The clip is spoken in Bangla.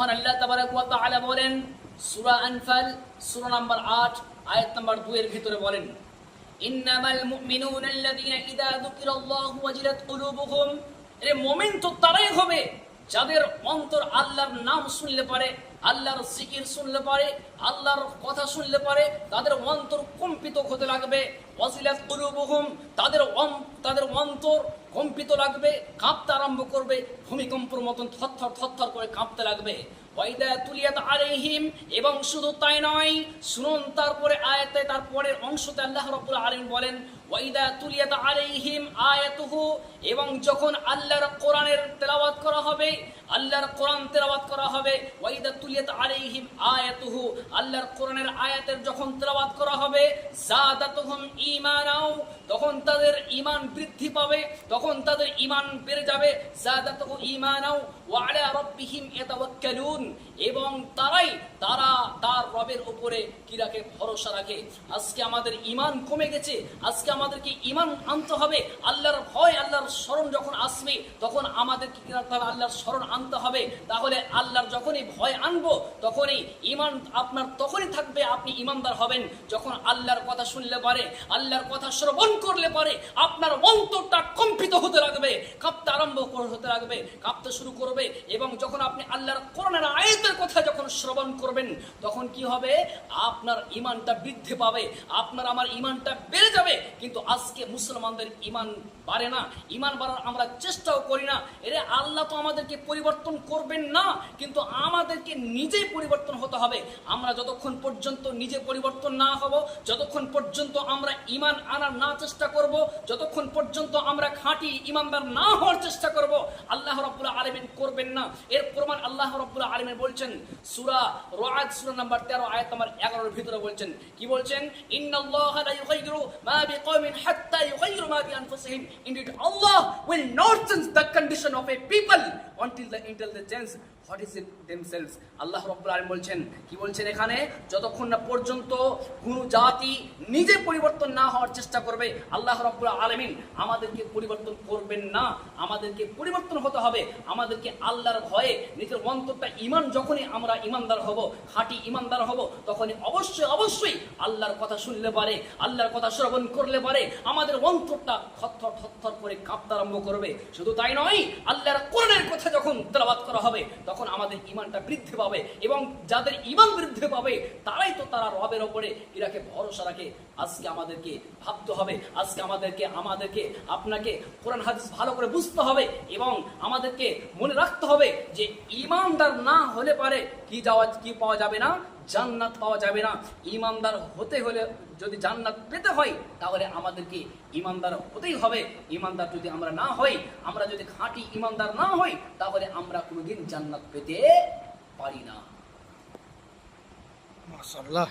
মহান আল্লাহ তাবারাক ওয়া তাআলা বলেন, সুরা আনফাল, সূরা নাম্বার আট, আয়াত নাম্বার 2 এর ভিতরে বলেন তো তারাই হবে যাদের অন্তর আল্লাহর নাম শুনলে পারে, আল্লাহর জিকির শুনলে পারে আল্লাহর কথা শুনলে পরে তাদের অন্তর কম্পিত হতে লাগবে। ওয়াজিলাত কুলুবুহুম, তাদের তাদের অন্তর কম্পিত লাগবে, কাঁপতে আরম্ভ করবে, ভূমিকম্পর মতন থরথর থরথর করে কাঁপতে লাগবে। ওয়াইদা তুলিয়াত আলাইহিম, এবং শুধু তাই নয়, শুনুন তারপরে আয়াতে, তারপরের অংশতে আল্লাহ রাব্বুল আলামিন বলেন ওয়াইদা তুলিয়াত আলাইহিম আয়াতুহু এবং যখন আল্লাহর কোরআনের তেলাওয়াত করা হবে, আল্লাহর কোরআন তেলাওয়াত করা হবে ওয়াইদা তুলিয়াত আলাইহিম আয়াতুহু আল্লাহর কোরআনের আয়াতের যখন তেলাবাত করা হবে জাদা তখন ইমানাও তখন তাদের ইমান বৃদ্ধি পাবে, তখন তাদের ইমান বেড়ে যাবে। জাদা তখন ওয়া ওয়ালা রাব্বিহিম ইয়াতাওয়াক্কালুন। এবং তারাই, তারা তার রবের উপরে কি রাখে? ভরসা রাখে। আজকে আমাদের ঈমান কমে গেছে। আজকে আমাদেরকে ঈমান আনতে হবে। আল্লাহর ভয়, আল্লাহর স্মরণ যখন আসবে, তখন আমাদেরকে কি রাখতে হবে? আল্লাহর স্মরণ আনতে হবে। তাহলে আল্লাহর যখনই ভয় আনব, তখনই ঈমান আপনার তখনই থাকবে, আপনি ঈমানদার হবেন। যখন আল্লাহর কথা শুনলে পারে, আল্লাহর কথা শ্রবণ করলে পারে, আপনার অন্তরটা কম্পিত হতে লাগবে, কাঁপতে আরম্ভ হতে লাগবে, কাঁপতে শুরু করবে। এবং যখন আপনি আল্লাহর কোরআনের আয়তের কথা যখন শ্রবণ করবেন, তখন কি হবে? আপনার ইমানটা বৃদ্ধি পাবে, আপনার আমার ইমানটা বেড়ে যাবে। কিন্তু আজকে মুসলমানদের ইমান বাড়ে না। ইমান বাড়ার আমরা চেষ্টাও করি না। এরে আল্লাহ তো আমাদেরকে পরিবর্তন করবেন না, কিন্তু আমাদেরকে নিজেই পরিবর্তন হতে হবে। আমরা যতক্ষণ পর্যন্ত নিজে পরিবর্তন না হব, যতক্ষণ পর্যন্ত আমরা ইমান আনার না চেষ্টা করব, যতক্ষণ পর্যন্ত আমরা খাঁটি ইমানদার না হওয়ার চেষ্টা করব, আল্লাহ রাব্বুল আলামিন করবেন না। এর প্রমাণ আল্লাহ রাব্বুল আলামিন বলছেন, সূরা রআদ সূরা নাম্বার 13 আয়াত নাম্বার এগারোর ভিতরে বলছেন কি বলছেন? ইন্নাল্লাহা লা ইউগাইয়িরু মা বিকওমিন হাত্তা the condition of a people until the until they change what is it themselves. আল্লাহ রাব্বুল আলামিন বলছেন, কি বলছেন এখানে? যতক্ষণ না পর্যন্ত কোন জাতি নিজে পরিবর্তন না হওয়ার চেষ্টা করবে, আল্লাহ রাব্বুল আলামিন আমাদেরকে পরিবর্তন করবেন না। আমাদেরকে পরিবর্তন হতে হবে। আমাদেরকে আল্লাহর ভয়ে নিজের অন্তরটা ইমান যখনই আমরা ইমানদার হব, খাঁটি ইমানদার হব, তখনই অবশ্যই অবশ্যই আল্লাহর কথা শুনলে পারে, আল্লাহর কথা শ্রবণ করলে পারে। আমাদের অন্তরটা থরথর থরথর করে কাঁপতে আরম্ভ করবে। শুধু তাই নয় আল্লাহর কোরআনের কথা যখন তেলাওয়াত করা হবে, তখন আমাদের ইমানটা বৃদ্ধি পাবে এবং যাদের ইমান বৃদ্ধি পাবে, তারাই তো তারা রবের ওপরে ইরাকে ভরসা রাখে। আজকে আমাদেরকে ভাবতে হবে, আজকে আমাদেরকে আমাদেরকে, আপনাকে কোরআন, হাদিস ভালো করে বুঝতে হবে এবং আমাদেরকে মনে রাখতে হবে যে ইমানদার না হলে পারে কি যাওয়া, কি পাওয়া যাবে না জান্নাত পাওয়া যাবে না। ইমানদার হতে হলে যদি জান্নাত পেতে হয় তাহলে আমাদেরকে ইমানদার হতেই হবে। ইমানদার যদি আমরা না হই আমরা যদি খাঁটি ইমানদার না হই তাহলে আমরা কোনোদিন জান্নাত পেতে পারি না। মাশাআল্লাহ।